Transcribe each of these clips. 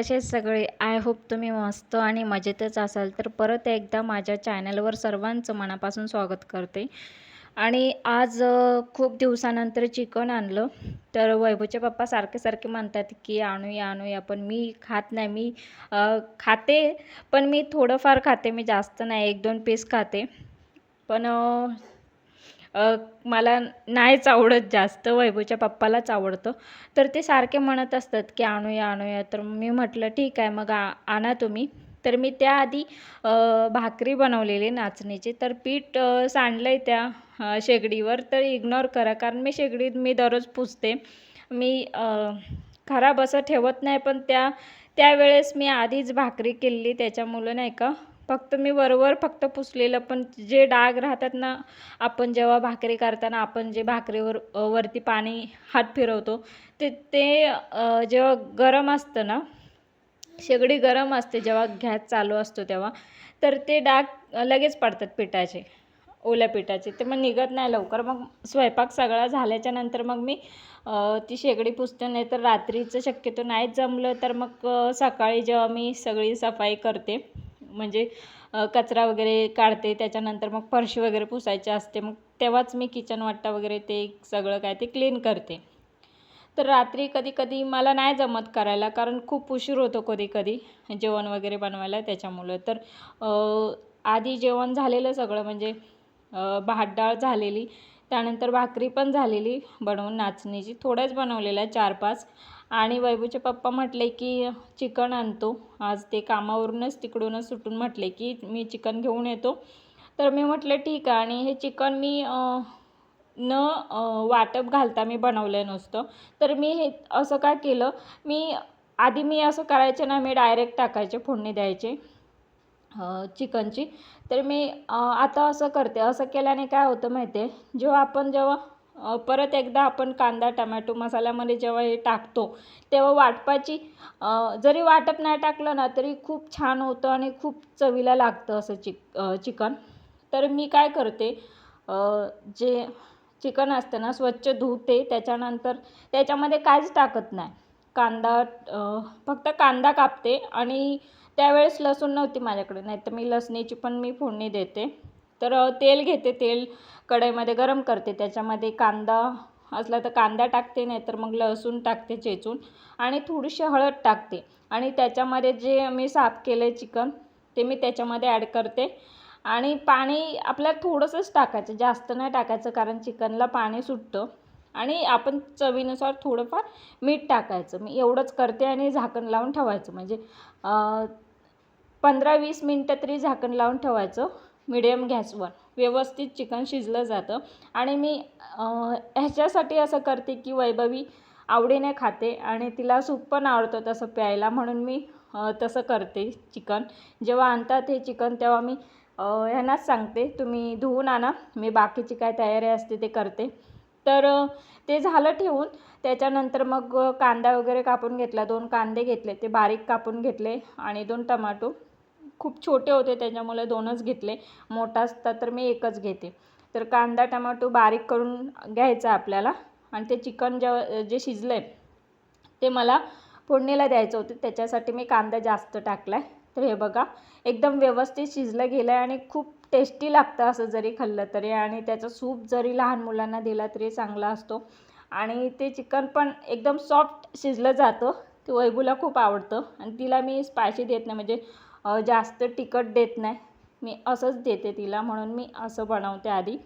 कसे सगळे? I hope तुम्ही मस्त आणि मजेतच असाल. तर परत एकदा माझ्या चॅनलवर सर्वांचं मनापासून स्वागत करते. आणि आज खूप दिवसानंतर चिकन आणलं. तर वैभवचे पप्पा सारखे सारखे म्हणतात की आणूया आणूया पण मी खात नाही. मी खाते पण मी थोडंफार खाते. मी जास्त नाही. एक दोन पीस खाते. पण मला नाहीच आवडत जास्त वैभवच्या पप्पालाच आवडतं. तर ते सारखे म्हणत असतात की आणूया आणूया. तर मी म्हटलं ठीक आहे मग आ आणा तुम्ही. तर मी त्याआधी भाकरी बनवलेली नाचणीची. तर पीठ सांडलं आहे त्या शेगडीवर. तर इग्नोर करा कारण मी शेगडीत मी दररोज पुसते. मी खराब असं ठेवत नाही पण त्या त्यावेळेस मी आधीच भाकरी केलेली त्याच्यामुळं नाही का फक्त मी वरवर फक्त पुसलेलं पण जे डाग राहतात ना आपण जेव्हा भाकरी करताना आपण जे भाकरीवर वरती पाणी हात फिरवतो ते ते जेव्हा गरम असतं ना शेगडी गरम असते जेव्हा गॅस चालू असतो तेव्हा तर ते डाग लगेच पडतात पिठाचे ओल्या पिठाचे. ते मग निघत नाही लवकर. मग स्वयंपाक सगळा झाल्याच्यानंतर मग मी ती शेगडी पुसते नाही तर रात्रीचं शक्यतो नाही जमलं तर मग सकाळी जेव्हा मी सगळी सफाई करते म्हणजे कचरा वगैरे काढते त्याच्यानंतर मग फरशी वगैरे पुसायची असते मग तेव्हाच मी किचन वाट्टा वगैरे ते सगळं काय ते क्लीन करते. तर रात्री कधी कधी मला नाही जमत करायला कारण खूप उशीर होतो कधी कधी जेवण वगैरे बनवायला त्याच्यामुळं. तर आधी जेवण झालेलं सगळं म्हणजे भात डाळ झालेली त्यानंतर भाकरी पण झालेली बनवून नाचणीची थोड्याच बनवलेलं आहे चार पाच आणि वैभवचे पप्पा म्हटले की चिकन आणतो. आज ते कामावरूनच तिकडूनच सुटून म्हटले की मी चिकन घेऊन येतो. तर मी म्हटलं ठीक आहे. आणि हे चिकन मी न वाटप घालता मी बनवलं नसतं. तर मी हे असं काय केलं? मी आधी मी असं करायचे ना मी डायरेक्ट टाकायचे फोडणी द्यायचे चिकनची. तर मी आता असं करते. असं केल्याने काय होतं माहिती आहे जेव्हा आपण जेव्हा परत एकदा आपण कांदा टमॅटो मसाल्यामध्ये जेव्हा हे टाकतो तेव्हा वाटपाची जरी वाटप नाही टाकलं ना तरी खूप छान होतं आणि खूप चवीला लागतं असं चिक चिकन. तर मी काय करते जे चिकन असतं ना स्वच्छ धुते त्याच्यानंतर त्याच्यामध्ये काहीच टाकत नाही. कांदा फक्त कांदा कापते आणि त्यावेळेस लसूण नव्हती माझ्याकडे नाही तर मी लसणीची पण मी फोडणी देते. तर तेल घेते तेल कढईमध्ये गरम करते. त्याच्यामध्ये कांदा असला तर कांदा टाकते नाही तर मग लसूण टाकते चेचून आणि थोडीशी हळद टाकते. आणि त्याच्यामध्ये जे मी साफ केलं आहे चिकन ते मी त्याच्यामध्ये ॲड करते. आणि पाणी आपल्याला थोडंसंच टाकायचं जास्त नाही टाकायचं कारण चिकनला पाणी सुटतं. आणि आपण चवीनुसार थोडंफार मीठ टाकायचं. मी एवढंच करते आणि झाकण लावून ठेवायचं. म्हणजे पंधरा वीस मिनटं तरी झाकण लावून ठेवायचं. मिडियम गॅसवर व्यवस्थित चिकन शिजलं जातं. आणि मी ह्याच्यासाठी असं करते की वैभवी आवडीने खाते आणि तिला सूप पण आवडतं तसं प्यायला म्हणून मी तसं करते चिकन. जेव्हा आणतात हे चिकन तेव्हा मी ह्यांनाच सांगते. तुम्ही धुवून आणा. मी बाकीची काय तयारी असते ते करते. तर ते झालं ठेवून त्याच्यानंतर मग कांदा वगैरे कापून घेतला. दोन कांदे घेतले. ते बारीक कापून घेतले आणि दोन टमाटो. खूप छोटे होते त्याच्यामुळे दोनच घेतले. मोठा असता तर मी एकच घेते. तर कांदा टमाटो बारीक करून घ्यायचा आपल्याला. आणि ते चिकन जेव्हा जे शिजलं आहे ते मला फोडणीला द्यायचं होतं. त्याच्यासाठी मी कांदा जास्त टाकला आहे तर हे बघा एकदम व्यवस्थित शिजलं गेलं आहे आणि खूप टेस्टी लागतं असं जरी खाल्लं तरी. आणि त्याचं सूप जरी लहान मुलांना दिला तरी चांगला असतो. आणि ते चिकन पण एकदम सॉफ्ट शिजलं जातं. ते वैभूला खूप आवडतं. आणि तिला मी स्पायसी देत नाही. म्हणजे जास्त तिखट देत नाही. मी असंच देते तिला म्हणून मी असं बनवते आधी.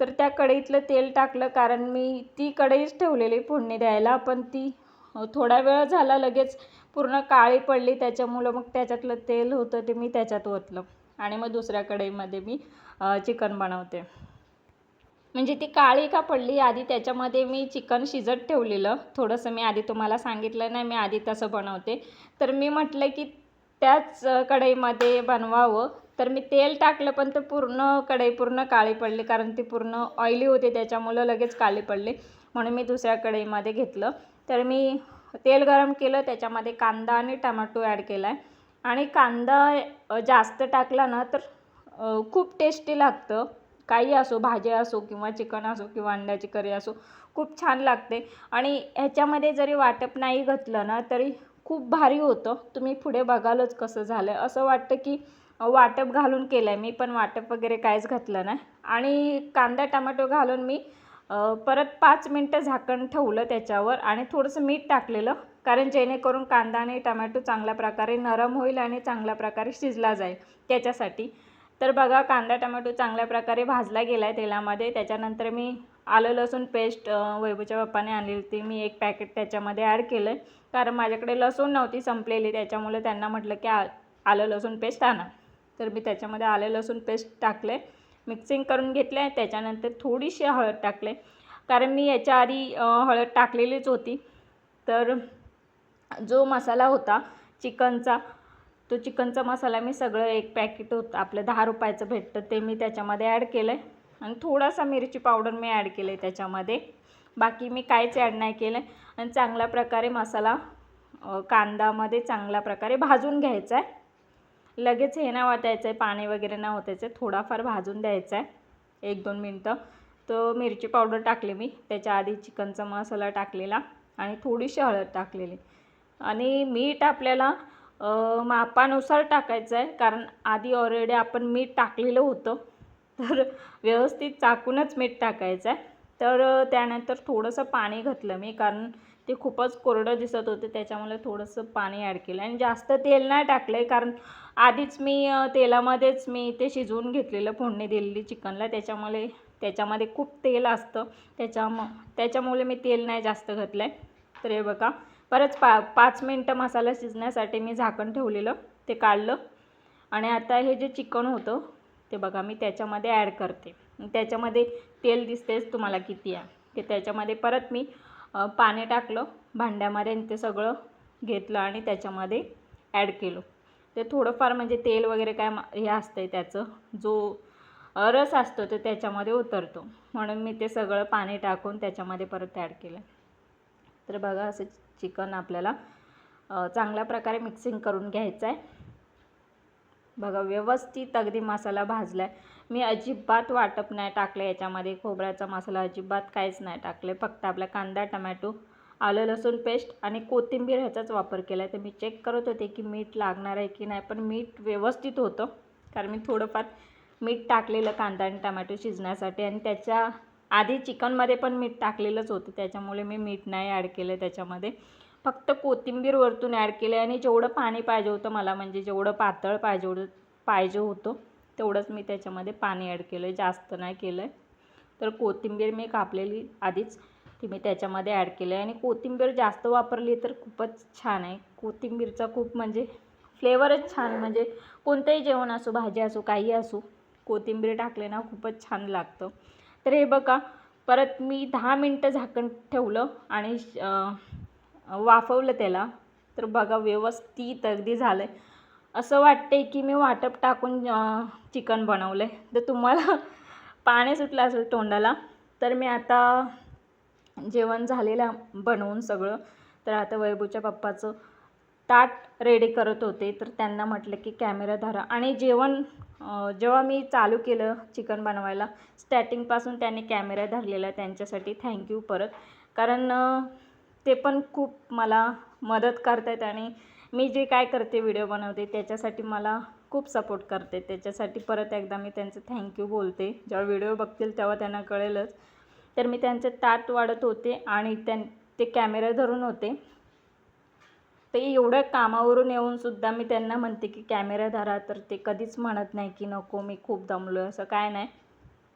तर त्या कढईतलं तेल टाकलं कारण मी ती कढईच ठेवलेली फोडणी द्यायला. पण ती थोडा वेळ झाला लगेच पूर्ण काळी पडली. त्याच्यामुळं मग त्याच्यातलं तेल होतं ते मी त्याच्यात ओतलं. आणि मग दुसऱ्या कढईमध्ये मी चिकन बनवते. म्हणजे ती काळी का पडली? आधी त्याच्यामध्ये मी चिकन शिजत ठेवलेलं. थोडंसं मी आधी तुम्हाला सांगितलं नाही मी आधी तसं बनवते. तर मी म्हटलं की त्याच कढईमध्ये बनवावं. तर मी तेल टाकलं पण ते पूर्ण कढई पूर्ण काळी पडली कारण ती पूर्ण ऑइली होती त्याच्यामुळं लगेच काळी पडली. म्हणून मी दुसऱ्या कढईमध्ये घेतलं. तर मी तेल गरम केलं त्याच्यामध्ये कांदा आणि टमाटो ॲड केला आहे आणि कांदा जास्त टाकला ना तर खूप टेस्टी लागतं. काही असो भाजी असो किंवा चिकन असो किंवा अंड्याची करी असो खूप छान लागते. आणि ह्याच्यामध्ये जरी वाटप नाही घातलं ना तरी खूप भारी होतं. तुम्ही पुढे बघालच कसं झालं आहे असं वाटतं की वाटप घालून केलं आहे मी पण वाटप वगैरे काहीच घातलं नाही. आणि कांदा टमॅटो घालून मी परत पाच मिनटं झाकण ठेवलं त्याच्यावर आणि थोडंसं मीठ टाकलेलं कारण जेणेकरून कांदा आणि टमॅटो चांगल्या प्रकारे नरम होईल आणि चांगल्या प्रकारे शिजला जाईल त्याच्यासाठी. तर बघा कांदा टमॅटो चांगल्या प्रकारे भाजला गेला आहे तेलामध्ये. त्याच्यानंतर मी आलं लसूण पेस्ट वैभूच्या पप्पाने आणलेली ती मी एक पॅकेट त्याच्यामध्ये ॲड केलं आहे कारण माझ्याकडे लसूण नव्हती संपलेली त्याच्यामुळे त्यांना म्हटलं की आ आलं लसूण पेस्ट आणा. तर मी त्याच्यामध्ये आलं लसूण पेस्ट टाकले मिक्सिंग करून घेतले आहे त्याच्यानंतर थोडीशी हळद टाकले कारण मी याच्या आधी हळद टाकलेलीच होती. तर जो मसाला होता चिकनचा तो चिकनचा मसाला मी सगळं एक पॅकेट होतं. आपलं दहा रुपयाचं भेटतं ते मी त्याच्यामध्ये ॲड केलं आहे आणि थोडासा मिरची पावडर मी ॲड केलं आहे त्याच्यामध्ये. बाकी मी काहीच ॲड नाही केलं आहे आणि चांगल्या प्रकारे मसाला कांदामध्ये चांगल्या प्रकारे भाजून घ्यायचा आहे लगेच हे ना वाटायचं आहे पाणी वगैरे ना होतायचं आहे थोडाफार भाजून द्यायचा आहे एक दोन मिनटं. तर मिरची पावडर टाकली मी. त्याच्या आधी चिकनचा मसाला टाकलेला आणि थोडीशी हळद टाकलेली. आणि मीठ आपल्याला मापानुसार टाकायचं आहे कारण आधी ऑलरेडी आपण मीठ टाकलेलं होतं. तर व्यवस्थित चाकूनच मीठ टाकायचं आहे. तर त्यानंतर थोडंसं पाणी घातलं मी कारण ते खूपच कोरडं दिसत होते त्याच्यामुळे थोडंसं पाणी ॲड केलं. आणि जास्त तेल नाही टाकलं आहे कारण आधीच मी तेलामध्येच मी ते शिजवून घेतलेलं फोडणी दिलेली चिकनला. त्याच्यामुळे त्याच्यामध्ये खूप तेल असतं. त्याच्याम त्याच्यामुळे मी तेल नाही जास्त घातलं आहे तर हे बघा परत पा पाच मिनटं मसाला शिजण्यासाठी मी झाकण ठेवलेलं ते काढलं. आणि आता हे जे चिकन होतं ते बघा मी त्याच्यामध्ये ॲड करते. त्याच्यामध्ये तेल दिसतेच तुम्हाला किती आहे. ते त्याच्यामध्ये परत मी पाणी टाकलं भांड्यामध्ये आणि ते सगळं घेतलं आणि त्याच्यामध्ये ॲड केलं. ते थोडंफार म्हणजे तेल वगैरे काय हे असतं आहे त्याचं जो रस असतो तो त्याच्यामध्ये उतरतो. म्हणून मी ते सगळं पाणी टाकून त्याच्यामध्ये परत ॲड केलं. तर बघा असं चिकन आपल्याला चांगल्या प्रकारे मिक्सिंग करून घ्यायचं आहे. बघा व्यवस्थित अगदी मसाला भाजला आहे मी अजिबात वाटप नाही टाकलं याच्यामध्ये. खोबऱ्याचा मसाला अजिबात काहीच नाही टाकले फक्त आपला कांदा टमॅटो आलं लसूण पेस्ट आणि कोथिंबीर ह्याचाच वापर केला आहे तर मी चेक करत होते की मीठ लागणार आहे की नाही पण मीठ व्यवस्थित होतं. कारण मी थोडंफार मीठ टाकलेलं कांदा आणि टमॅटो शिजण्यासाठी आणि त्याच्या आधी चिकनमध्ये पण मीठ टाकलेलंच होतं. त्याच्यामुळे मी मीठ नाही ॲड केलं त्याच्यामध्ये. फक्त कोथिंबीर वरतून ॲड केलं आणि जेवढं पाणी पाहिजे होतं मला म्हणजे जेवढं पातळ पाहिजे होतं पाहिजे होतं तेवढंच मी त्याच्यामध्ये पाणी ॲड केलं आहे जास्त नाही केलं आहे तर कोथिंबीर मी कापलेली आधीच ती मी त्याच्यामध्ये ॲड केलं आहे आणि कोथिंबीर जास्त वापरली तर खूपच छान आहे. कोथिंबीरचा खूप म्हणजे फ्लेवरच छान म्हणजे कोणतंही जेवण असो भाजी असो काही असो कोथिंबीर टाकले ना खूपच छान लागतं. तर हे बघा परत मी दहा मिनटं झाकण ठेवलं आणि वाफवलं त्याला. तर बघा व्यवस्थित अगदी झालं आहे असं वाटते की मी वाटप टाकून चिकन बनवलं आहे तर तुम्हाला पाणी सुटलं असेल तोंडाला तर मी आता जेवण झालेलं बनवून सगळं. तर आता वैभूच्या पप्पाचं ताट रेडी करत होते. तर त्यांना म्हटलं की कॅमेरा धरा. आणि जेवण जेव्हा मी चालू केलं चिकन बनवायला स्टार्टिंगपासून त्यांनी कॅमेरा धरलेला त्यांच्यासाठी. थँक्यू परत. कारण ते पण खूप मला मदत करत आहेत आणि मी जे काय करते व्हिडिओ बनवते त्याच्यासाठी मला खूप सपोर्ट करते. त्याच्यासाठी परत एकदा मी त्यांचं थँक्यू बोलते. जेव्हा व्हिडिओ बघतील तेव्हा त्यांना कळेलच. तर मी त्यांचे ताट वाढत होते आणि त्यां ते कॅमेरा धरून होते. ते एवढ्या कामावरून येऊन सुद्धा मी त्यांना म्हणते की कॅमेरा धरा. तर ते कधीच म्हणत नाही की नको मी खूप दमलो असं काय नाही.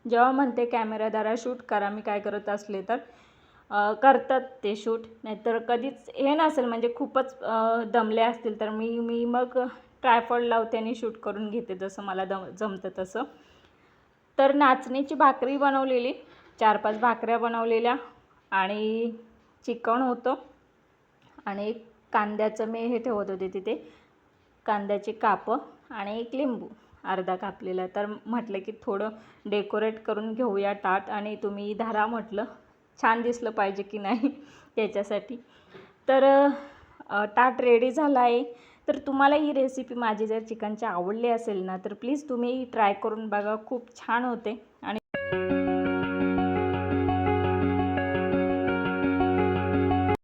जेव्हा म्हणते कॅमेरा धरा शूट करा. मी काय करत असले तर करतात ते शूट. नाहीतर कधीच हे नसेल म्हणजे खूपच दमले असतील तर मी मी मग ट्रायफॉड लावते आणि शूट करून घेते जसं मला दम जमतं तसं. तर नाचणीची भाकरी बनवलेली चार पाच भाकऱ्या बनवलेल्या आणि चिकन होतं आणि एक कांद्याचं मी हे ठेवत होते तिथे कांद्याची कापं आणि एक लिंबू अर्धा कापलेला. तर म्हटलं की थोडं डेकोरेट करून घेऊया ताट आणि तुम्ही धरा म्हटलं. छान दिसलं पाहिजे की नाही त्याच्यासाठी तर ताट रेडी झाला आहे तर तुम्हाला ही रेसिपी माझी जर चिकनची आवडली असेल ना तर प्लीज तुम्ही ट्राय करून बघा. खूप छान होते. आणि